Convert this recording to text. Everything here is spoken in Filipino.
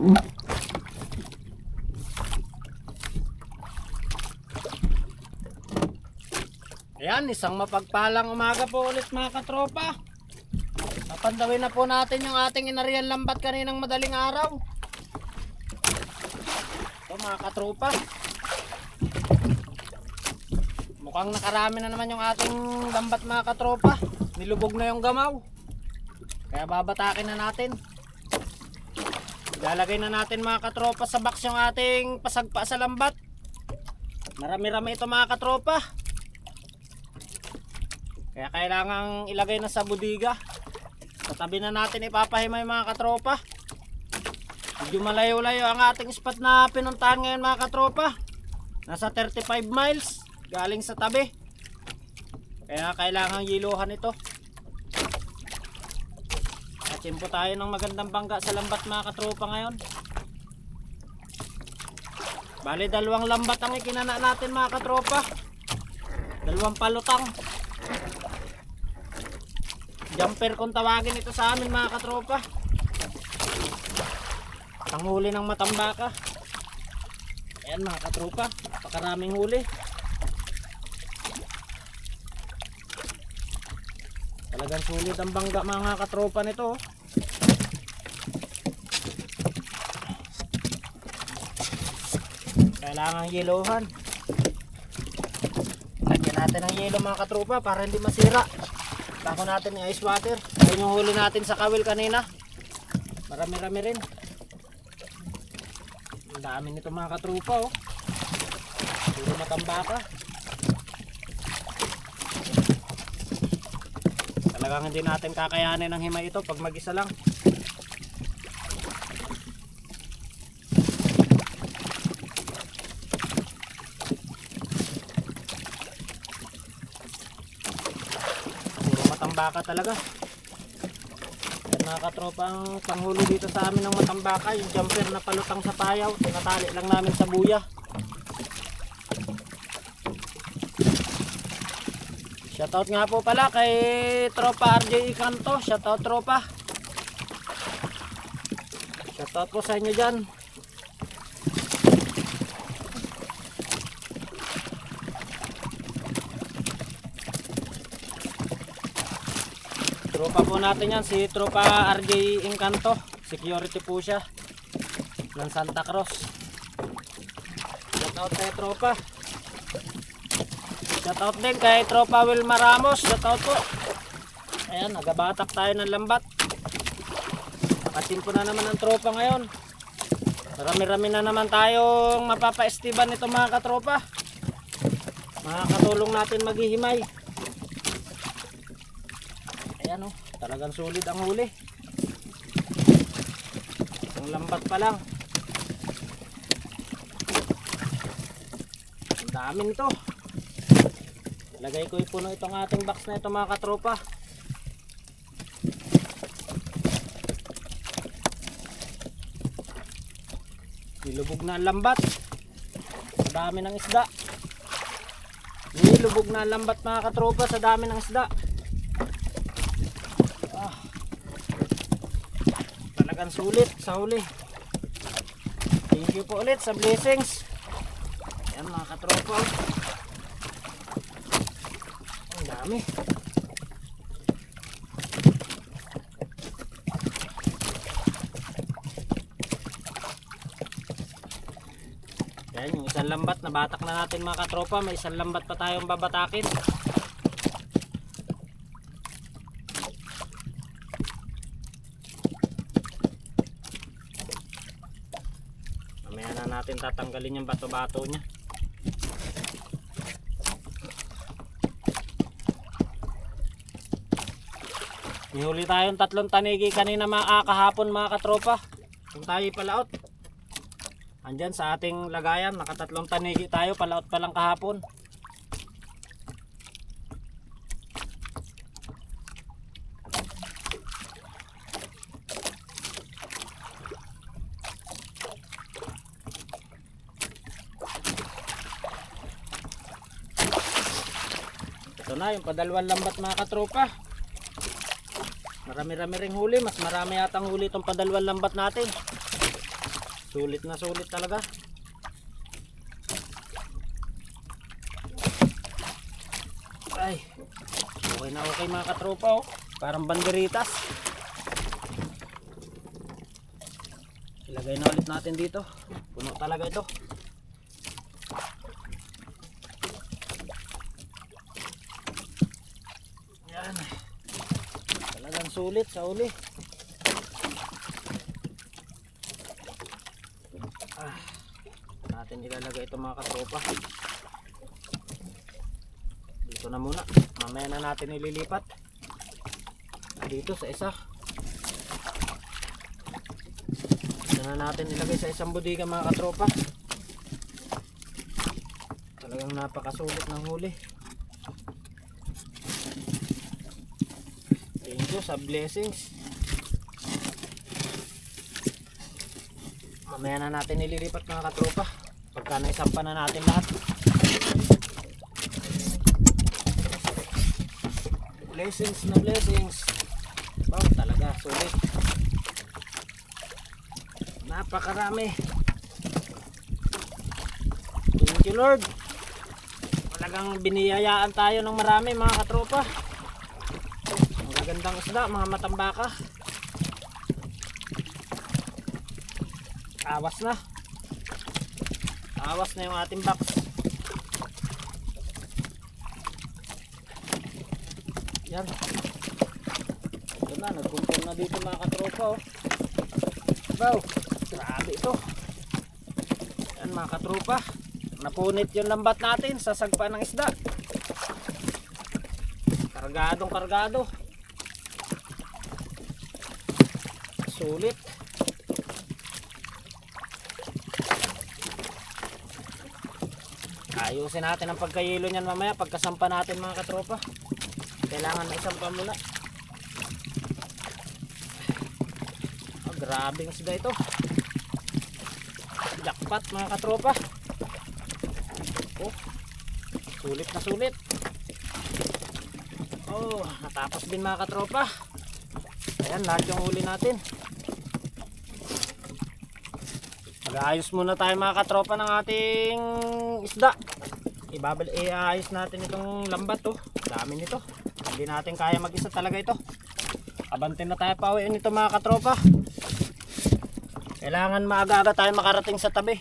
Ayan, isang mapagpalang umaga po ulit mga katropa. Napandawin na po natin yung ating inarian lambat kaninang madaling araw. Ito mga katropa. Mukhang nakarami na naman yung ating lambat mga katropa. Nilubog na yung gamaw. Kaya babatakin na natin. Ilalagay na natin mga katropa sa box yung ating pasagpa sa lambat. Marami-rami ito mga katropa. Kaya kailangang ilagay na sa budiga. Sa tabi na natin ipapahimay mga katropa. Medyo malayo-layo ang ating spot na pinuntahan ngayon mga katropa. Nasa 35 miles galing sa tabi. Kaya kailangang yiluhan ito. Katsimpo tayo ng magandang bangga sa lambat mga katropa ngayon. Bali dalawang lambat ang ikinana natin mga katropa. Dalawang palutang. Jumper kung tawagin ito sa amin mga katropa. Panghuli ng matambaka. Ayan mga katropa, pakaraming huli. Talagang sulit ang bangga mga katropa nito. oh. Kailangan yelohan. Lagyan natin ng yelo mga katropa para hindi masira. Tako natin yung ice water. Ayun yung huli natin sa kawil kanina. Marami-rami rin. Ang dami nito mga katrupa oh. Puro matambaka. Talagang hindi natin kakayanin ng himay ito pag mag-isa lang. Puro matambaka talaga. Yan mga katropa ang panghuli dito sa amin ng matambaka. Yung jumper na palutang sa payaw. Tinatali lang namin sa buya. Shoutout nga po pala kay Tropa RJ Ikanto. Shoutout Tropa. Shoutout po sa inyo dyan. Tropa po natin yan, si Tropa RJ Encanto. Security po siya. Ng Santa Cruz. Shoutout kay Tropa. Shoutout din kay Tropa Wilma Ramos. Shoutout po. Ayan, nagabatak tayo ng lambat. Nakatimpo na naman ang tropa ngayon. Marami-rami na naman tayong mapapaestiban nito mga katropa. Makakatulong natin maghihimay. Ayan oh, talagang sulit ang huli. Ang lambat pa lang. Ang dami nito. Lagay ko ipuno itong ating box na ito mga katropa. Nilubog na ang lambat. Sa dami ng isda. Nilubog na ang lambat mga katropa sa dami ng isda. Ah. Talagang sulit sa huli. Thank you po ulit sa blessings. Ayan mga katropa. Ang dami. Yan, yung isang lambat na batak na natin mga katropa. May isang lambat pa tayong babatakin. Mamaya na natin tatanggalin yung bato-bato niya. Nihuli tayong tatlong tanigi kanina mga kahapon mga katropa. Kung tayo palaot. Andyan sa ating lagayan, nakatatlong tanigi tayo, palaot pa lang kahapon. Na yung padalwan lambat mga katropa. Marami-rami ring huli, mas marami yatang huli itong padalwan lambat natin. Sulit na sulit talaga. Ay, okay na okay mga katropa oh. Parang banderitas. Ilagay na ulit natin dito. Puno talaga ito. Yan. Talagang sulit sa uli. Ah, natin ilalagay ito mga katropa. Dito na muna. Mamaya na natin ililipat. Dito sa isa. Dito na natin ilagay sa isang budiga mga katropa. Talagang napakasulit ng huli. You sa blessings. Mamaya na natin ililipat mga katropa. Pagka naisampa na natin lahat. Blessings na blessings. Wow, talaga, sulit. Napakarami. Thank you Lord. Talagang biniyayaan tayo ng marami mga katropa. Ang gagandang isda, mga matambaka. Awas na. Awas na yung ating box. Yan. Ito na, nagkumpul na dito mga katropa. Oh. Wow, grabe ito. Yan mga katropa. Napunit yung lambat natin sa sagpa ng isda. Kargadong kargado. Sulit. Ayusin natin ang pagkayilo niyan mamaya pagkasampa natin mga katropa. Kailangan na isampa muna. Oh, grabing isda ito. Jackpot mga katropa. Oh, sulit na sulit. Oh, natapos din mga katropa. Ayan, lahat yung huli natin. Mag-aayos muna tayo mga katropa ng ating isda. Ibabal iayos natin itong lambat to. Dami nito. Hindi natin kaya mag-isa talaga ito. Abante na tayo pa uwi nito mga katropa. Kailangan maaga-aga tayo makarating sa tabi.